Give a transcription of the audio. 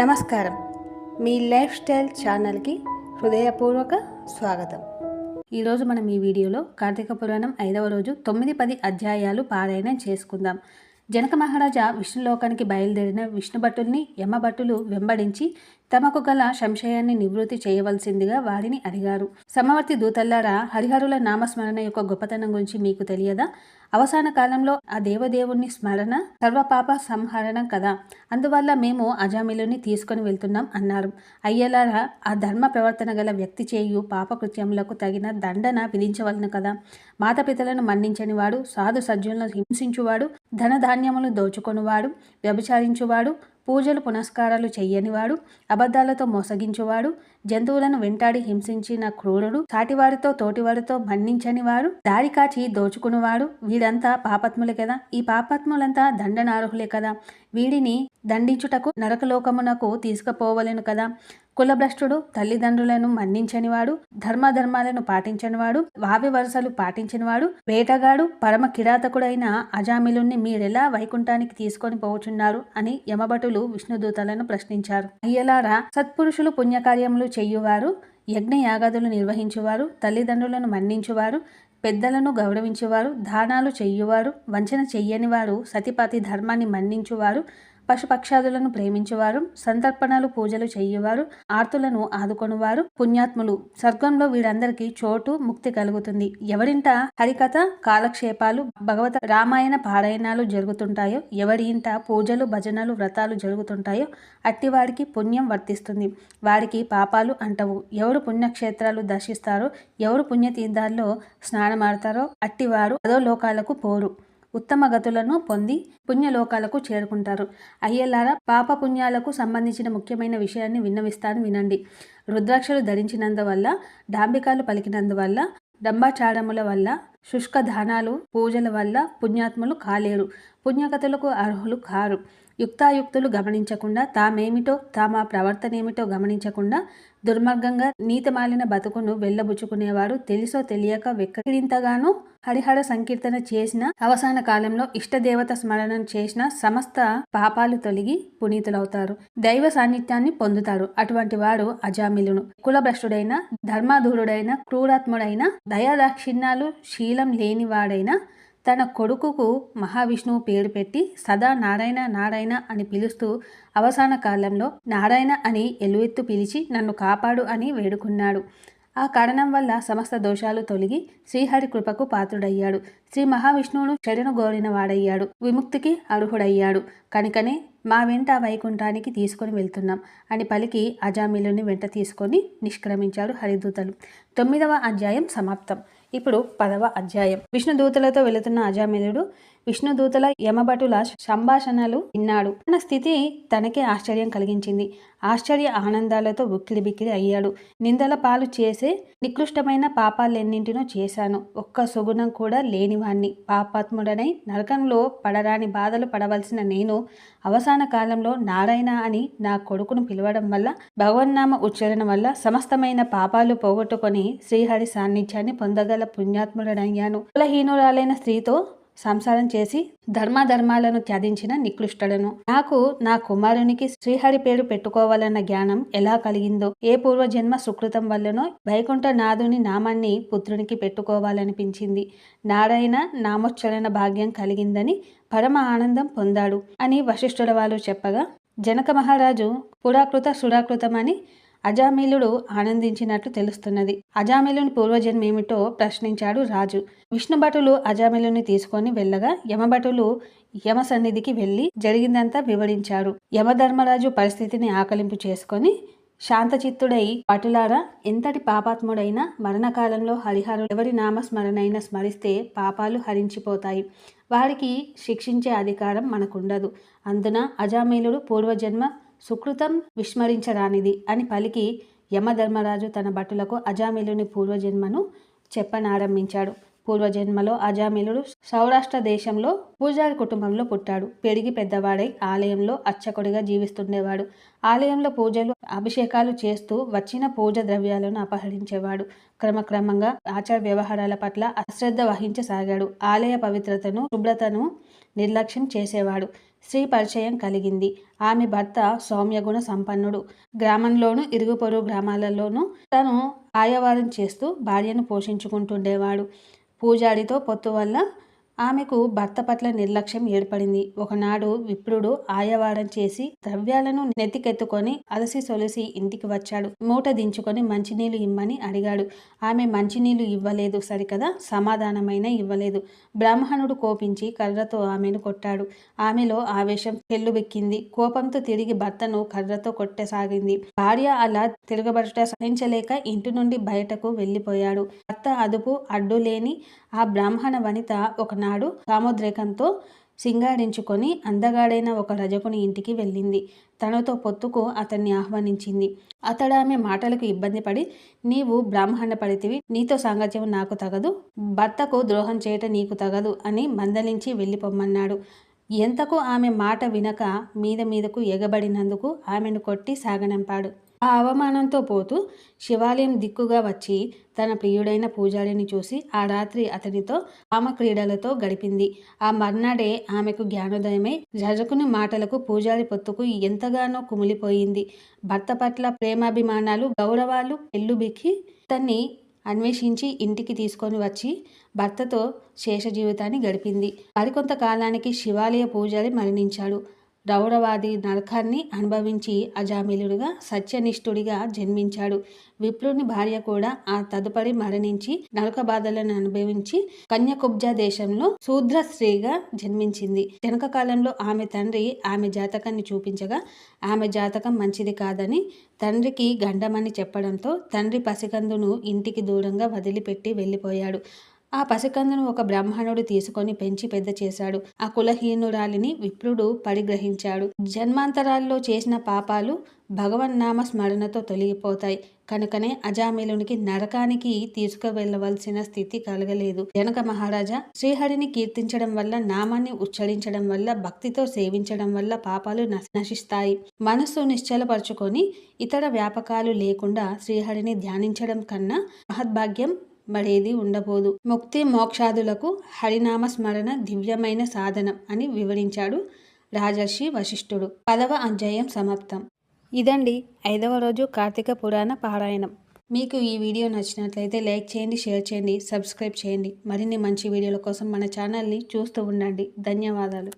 నమస్కారం. మీ life style ఛానల్కి హృదయపూర్వక స్వాగతం. ఈరోజు మనం ఈ వీడియోలో కార్తీక పురాణం ఐదవ రోజు తొమ్మిది పది అధ్యాయాలు పారాయణం చేసుకుందాం. జనక మహారాజా విష్ణులోకానికి బయలుదేరిన విష్ణుభట్టుల్ని యమభట్టులు వెంబడించి తమకు గల సంశయాన్ని నివృత్తి చేయవలసిందిగా వారిని అడిగారు. సమవర్తి దూతల్లారా హరిహరుల నామస్మరణ యొక్క గొప్పతనం గురించి మీకు తెలియదా? అవసాన కాలంలో ఆ దేవదేవుని స్మరణ సర్వపాప సంహరణం కదా. అందువల్ల మేము అజామిలుని తీసుకొని వెళ్తున్నాం అన్నారు. అయ్యలారా ఆ ధర్మ ప్రవర్తన గల వ్యక్తి చేయు పాపకృత్యములకు తగిన దండన విధించవలను కదా. మాతపితలను మన్నించని వాడు సాధు సజ్జులను హింసించువాడు ధనధాన్యములు దోచుకొనివాడు వ్యభిచారించువాడు పూజలు పునస్కారాలు చెయ్యనివాడు అబద్ధాలతో మోసగించువాడు జంతువులను వెంటాడి హింసించిన క్రూరుడు సాటివారితో తోటివారితో మన్నించనివాడు దారి కాచి దోచుకునివాడు వీడంతా పాపత్ములే కదా. ఈ పాపత్ములంతా దండనార్హులే కదా. వీడిని దండించుటకు నరకలోకమునకు తీసుకుపోవలేను కదా. కులభ్రష్టుడు తల్లిదండ్రులను మన్నించనివాడు ధర్మధర్మాలను పాటించనివాడు వావి వరుసలు పాటించినవాడు వేటగాడు పరమ కిరాతకుడైన అజామిలుణ్ణి మీరెలా వైకుంఠానికి తీసుకొని పోవచున్నారు అని యమభటులు విష్ణుదూతలను ప్రశ్నించారు. అయ్యలారా సత్పురుషులు పుణ్యకార్యములు చెయ్యువారు యజ్ఞయాగాదులు నిర్వహించువారు తల్లిదండ్రులను మన్నించువారు పెద్దలను గౌరవించువారు దానాలు చెయ్యువారు వంచన చెయ్యని వారు సతిపతి ధర్మాన్ని మన్నించువారు పశుపక్షాదులను ప్రేమించువారు సంతర్పణలు పూజలు చేయువారు ఆర్తులను ఆదుకొనువారు పుణ్యాత్ములు. స్వర్గంలో వీరందరికీ చోటు ముక్తి కలుగుతుంది. ఎవరింట హరికథ కాలక్షేపాలు భగవత రామాయణ పారాయణాలు జరుగుతుంటాయో ఎవరి ఇంట పూజలు భజనలు వ్రతాలు జరుగుతుంటాయో అట్టివారికి పుణ్యం వర్తిస్తుంది. వారికి పాపాలు అంటవు. ఎవరు పుణ్యక్షేత్రాలు దర్శిస్తారో ఎవరు పుణ్యతీర్థాల్లో స్నానమాడతారో అట్టివారు అదో లోకాలకు పోరు. ఉత్తమ గతులను పొంది పుణ్యలోకాలకు చేరుకుంటారు. అయ్యలారా పాప పుణ్యాలకు సంబంధించిన ముఖ్యమైన విషయాన్ని విన్నవిస్తాను వినండి. రుద్రాక్షలు ధరించినందువల్ల డాంబికాలు పలికినందువల్ల డంబాచారముల వల్ల శుష్క దానాలు పూజల వల్ల పుణ్యాత్ములు కాలేరు. పుణ్యకథలకు అర్హులు కారు. యుక్తాయుక్తులు గమనించకుండా తామేమిటో తామ ప్రవర్తనేమిటో గమనించకుండా దుర్మార్గంగా నీతిమాలిన బతుకును వెళ్ళబుచ్చుకునేవారు తెలుసో తెలియక వెక్కడింతగానో హరిహర సంకీర్తన చేసిన అవసాన కాలంలో ఇష్టదేవత స్మరణం చేసిన సమస్త పాపాలు తొలగి పునీతులవుతారు. దైవ సాన్నిధ్యాన్ని పొందుతారు. అటువంటి వాడు అజామిలును కులభ్రష్టుడైన ధర్మాధూరుడైన క్రూరాత్ముడైన దయాదాక్షిణ్యాలు శీల లేనివాడైన తన కొడుకుకు మహావిష్ణువు పేరు పెట్టి సదా నారాయణ నారాయణ అని పిలుస్తూ అవసాన కాలంలో నారాయణ అని ఎలువెత్తు పిలిచి నన్ను కాపాడు అని వేడుకున్నాడు. ఆ కారణం వల్ల సమస్త దోషాలు తొలగి శ్రీహరి కృపకు పాత్రుడయ్యాడు. శ్రీ మహావిష్ణువును చెడును గోరిన వాడయ్యాడు. విముక్తికి అర్హుడయ్యాడు. కనుకనే మా వెంట వైకుంఠానికి తీసుకొని వెళ్తున్నాం అని పలికి అజామిలుని వెంట తీసుకొని నిష్క్రమించాడు హరిదూతలు. తొమ్మిదవ అధ్యాయం సమాప్తం. ఇప్పుడు పదవ అధ్యాయం. విష్ణుదూతలతో వెళుతున్న అజామిలుడు విష్ణుదూతల యమభటుల సంభాషణలు విన్నాడు. తన స్థితి తనకే ఆశ్చర్యం కలిగించింది. ఆశ్చర్య ఆనందాలతో ఉక్కిరి బిక్కిరి అయ్యాడు. నిందల పాలు చేసే నికృష్టమైన పాపాలెన్నింటినో చేశాను. ఒక్క సుగుణం కూడా లేనివాణ్ణి. పాపాత్ముడనై నరకంలో పడరాని బాధలు పడవలసిన నేను అవసాన కాలంలో నారాయణ అని నా కొడుకును పిలవడం వల్ల భగవన్నామ ఉచ్చారణ వల్ల సమస్తమైన పాపాలు పోగొట్టుకొని శ్రీహరి సాన్నిధ్యాన్ని పొందగల పుణ్యాత్ముడనయ్యాను. కులహీనురాలైన స్త్రీతో సంసారం చేసి ధర్మాధర్మాలను త్యజించిన నికృష్టుడను. నాకు నా కుమారునికి శ్రీహరి పేరు పెట్టుకోవాలన్న జ్ఞానం ఎలా కలిగిందో ఏ పూర్వజన్మ సుకృతం వల్లనో వైకుంఠ నాథుని నామాన్ని పుత్రునికి పెట్టుకోవాలనిపించింది. నారాయణ నామోచ్చరణ భాగ్యం కలిగిందని పరమ ఆనందం పొందాడు అని వశిష్ఠుల వాళ్ళు చెప్పగా జనక మహారాజు పురాకృత సురాకృతమని అజామిలుడు ఆనందించినట్లు తెలుస్తున్నది. అజామిలుని పూర్వజన్మ ఏమిటో ప్రశ్నించాడు రాజు. విష్ణుభటులు అజామిలుని తీసుకొని వెళ్ళగా యమభటులు యమ సన్నిధికి వెళ్ళి జరిగిందంతా వివరించారు. యమధర్మరాజు పరిస్థితిని ఆకలింపు చేసుకొని శాంతచిత్తుడై పటులారా ఎంతటి పాపాత్ముడైనా మరణకాలంలో హరిహరు ఎవరి నామస్మరణైనా స్మరిస్తే పాపాలు హరించిపోతాయి. వారికి శిక్షించే అధికారం మనకుండదు. అందున అజామీలుడు పూర్వజన్మ సుకృతం విస్మరించరానిది అని పలికి యమధర్మరాజు తన భటులకు అజామిలుని పూర్వజన్మను చెప్పనారంభించాడు. పూర్వజన్మలో అజామిలుడు సౌరాష్ట్ర దేశంలో పూజారి కుటుంబంలో పుట్టాడు. పెరిగి పెద్దవాడై ఆలయంలో అర్చకుడిగా జీవిస్తుండేవాడు. ఆలయంలో పూజలు అభిషేకాలు చేస్తూ వచ్చిన పూజ ద్రవ్యాలను అపహరించేవాడు. క్రమక్రమంగా ఆచార వ్యవహారాల పట్ల అశ్రద్ధ వహించసాగాడు. ఆలయ పవిత్రతను శుభ్రతను నిర్లక్ష్యం చేసేవాడు. స్త్రీ పరిచయం కలిగింది. ఆమె భర్త సౌమ్యగుణ సంపన్నుడు. గ్రామంలోను ఇరుగు పొరుగు గ్రామాలలోనూ తను ఆయవారం చేస్తూ భార్యను పోషించుకుంటుండేవాడు. పూజాడితో పొత్తు వల్ల ఆమెకు భర్త పట్ల నిర్లక్ష్యం ఏర్పడింది. ఒకనాడు విప్రుడు ఆయవారం చేసి ద్రవ్యాలను నెత్తికెత్తుకొని అలసి సొలసి ఇంటికి వచ్చాడు. మూట దించుకొని మంచినీళ్ళు ఇమ్మని అడిగాడు. ఆమె మంచినీళ్ళు ఇవ్వలేదు సరికదా? సమాధానమైన ఇవ్వలేదు. బ్రాహ్మణుడు కోపించి కర్రతో ఆమెను కొట్టాడు. ఆమెలో ఆవేశం పెళ్ళుబెక్కింది కోపంతో తిరిగి భర్తను కర్రతో కొట్టసాగింది. భార్య అలా తిరగబడుట సహించలేక ఇంటి నుండి బయటకు వెళ్ళిపోయాడు. భర్త అదుపు అడ్డు లేని ఆ బ్రాహ్మణ వనిత ఒకనాడు కామోద్రేకంతో సింగారించుకొని అందగాడైన ఒక రజకుని ఇంటికి వెళ్ళింది. తనతో పొత్తుకు అతన్ని ఆహ్వానించింది. అతడు ఆమె మాటలకు ఇబ్బంది పడి నీవు బ్రాహ్మణ పడితివి నీతో సాంగత్యం నాకు తగదు భర్తకు ద్రోహం చేయట నీకు తగదు అని మందలించి వెళ్ళిపోమ్మన్నాడు. ఎంతకు ఆమె మాట వినక మీద మీదకు ఎగబడినందుకు ఆమెను కొట్టి సాగనంపాడు. ఆ అవమానంతో పోతూ శివాలయం దిక్కుగా వచ్చి తన ప్రియుడైన పూజారిని చూసి ఆ రాత్రి అతనితో ఆమె క్రీడలతో గడిపింది. ఆ మర్నాడే ఆమెకు జ్ఞానోదయమై జజకుని మాటలకు పూజారి పొత్తుకు ఎంతగానో కుమిలిపోయింది. భర్త పట్ల ప్రేమాభిమానాలు గౌరవాలు ఎల్లుబిక్కి తన్ని అన్వేషించి ఇంటికి తీసుకొని వచ్చి భర్తతో శేష జీవితాన్ని గడిపింది. మరికొంత కాలానికి శివాలయ పూజారి మరణించాడు. రౌడవాది నరకాన్ని అనుభవించి అజామిలుడుగా సత్యనిష్ఠుడిగా జన్మించాడు. విప్రుని భార్య కూడా ఆ తదుపరి మరణించి నరక బాధలను అనుభవించి కన్యకుబ్జ దేశంలో శూద్ర స్త్రీగా జన్మించింది. వెనక కాలంలో ఆమె తండ్రి ఆమె జాతకాన్ని చూపించగా ఆమె జాతకం మంచిది కాదని తండ్రికి గండమని చెప్పడంతో తండ్రి పసికందును ఇంటికి దూరంగా వదిలిపెట్టి వెళ్ళిపోయాడు. ఆ పసికందును ఒక బ్రాహ్మణుడు తీసుకొని పెంచి పెద్ద చేశాడు. ఆ కులహీనురాలిని విప్రుడు పరిగ్రహించాడు. జన్మాంతరాల్లో చేసిన పాపాలు భగవన్నామ స్మరణతో తొలగిపోతాయి. కనుకనే అజామిలునికి నరకానికి తీసుకువెళ్ళవలసిన స్థితి కలగలేదు. జనక మహారాజా శ్రీహరిని కీర్తించడం వల్ల నామాన్ని ఉచ్చరించడం వల్ల భక్తితో సేవించడం వల్ల పాపాలు నశిస్తాయి. మనస్సు నిశ్చలపరుచుకొని ఇతర వ్యాపకాలు లేకుండా శ్రీహరిని ధ్యానించడం కన్నా మహద్భాగ్యం మరేది ఉండబోదు. ముక్తి మోక్షాదులకు హరినామ స్మరణ దివ్యమైన సాధనం అని వివరించాడు రాజర్షి వశిష్ఠుడు. పదవ అధ్యాయం సమాప్తం. ఇదండి ఐదవ రోజు కార్తీక పురాణ పారాయణం. మీకు ఈ వీడియో నచ్చినట్లయితే లైక్ చేయండి షేర్ చేయండి సబ్స్క్రైబ్ చేయండి. మరిన్ని మంచి వీడియోల కోసం మన ఛానల్ని చూస్తూ ఉండండి. ధన్యవాదాలు.